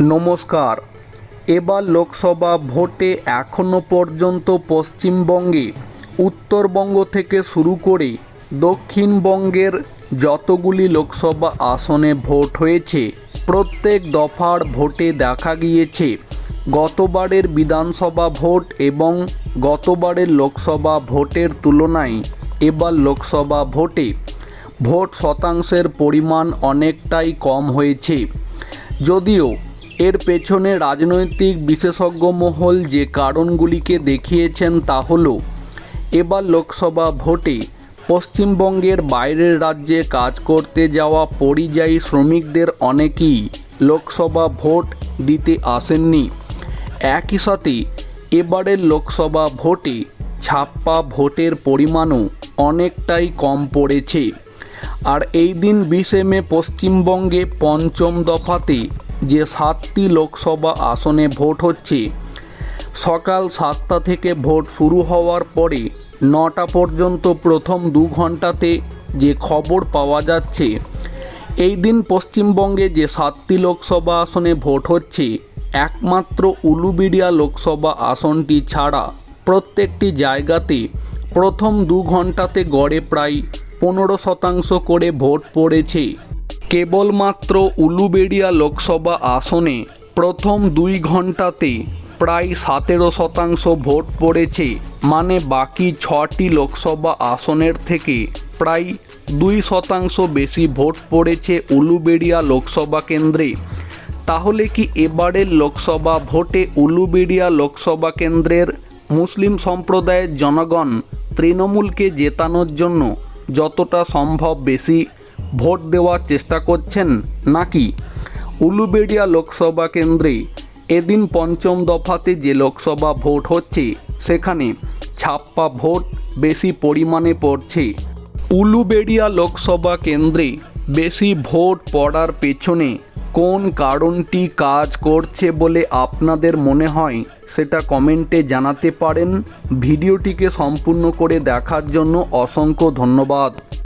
নমস্কার। এবার লোকসভা ভোটে এখনও পর্যন্ত পশ্চিমবঙ্গে, উত্তরবঙ্গ থেকে শুরু করে দক্ষিণবঙ্গের যতগুলি লোকসভা আসনে ভোট হয়েছে, প্রত্যেক দফার ভোটে দেখা গিয়েছে গতবারের বিধানসভা ভোট এবং গতবারের লোকসভা ভোটের তুলনায় এবার লোকসভা ভোটে ভোট শতাংশের পরিমাণ অনেকটাই কম হয়েছে। যদিও এর পেছনে রাজনৈতিক বিশেষজ্ঞ মহল যে কারণগুলিকে দেখিয়েছেন তা হল, এবার লোকসভা ভোটে পশ্চিমবঙ্গের বাইরের রাজ্যে কাজ করতে যাওয়া পরিযায়ী শ্রমিকদের অনেকেই লোকসভা ভোট দিতে আসেননি। একই সাথে এবারের লোকসভা ভোটে ছাপ্পা ভোটের পরিমাণও অনেকটাই কম পড়েছে। আর এই দিন বিশে মে পশ্চিমবঙ্গে পঞ্চম দফাতে যে সাতটি লোকসভা আসনে ভোট হচ্ছে। সকাল সাতটা থেকে ভোট শুরু হওয়ার পরে নটা পর্যন্ত প্রথম দু ঘন্টাতে যে খবর পাওয়া যাচ্ছে, এই দিন পশ্চিমবঙ্গে যে সাতটি লোকসভা আসনে ভোট হচ্ছে, একমাত্র উলুবিড়িয়া লোকসভা আসনটি ছাড়া প্রত্যেকটি জায়গাতে প্রথম দু ঘন্টাতে গড়ে প্রায় পনেরো শতাংশ করে ভোট পড়েছে। কেবলমাত্র উলুবেড়িয়া লোকসভা আসনে প্রথম দুই ঘন্টাতে প্রায় সতেরো শতাংশ ভোট পড়েছে মানে বাকি ছটি লোকসভা আসনের থেকে প্রায় দুই শতাংশ বেশি ভোট পড়েছে উলুবেড়িয়া লোকসভা কেন্দ্রে। তাহলে কি এবারের লোকসভা ভোটে উলুবেড়িয়া লোকসভা কেন্দ্রের মুসলিম সম্প্রদায়ের জনগণ তৃণমূলকে জেতানোর জন্য যতটা সম্ভব বেশি ভোট দেওয়ার চেষ্টা করছেন নাকি? উলুবেড়িয়া লোকসভা কেন্দ্রে এদিন পঞ্চম দফাতে যে লোকসভা ভোট হচ্ছে, সেখানে ছাপ্পা ভোট বেশি পরিমাণে পড়ছে। উলুবেড়িয়া লোকসভা কেন্দ্রে বেশি ভোট পড়ার পেছনে কোন কারণটি কাজ করছে বলে আপনাদের মনে হয়, সেটা কমেন্টে জানাতে পারেন। ভিডিওটিকে সম্পূর্ণ করে দেখার জন্য অসংখ্য ধন্যবাদ।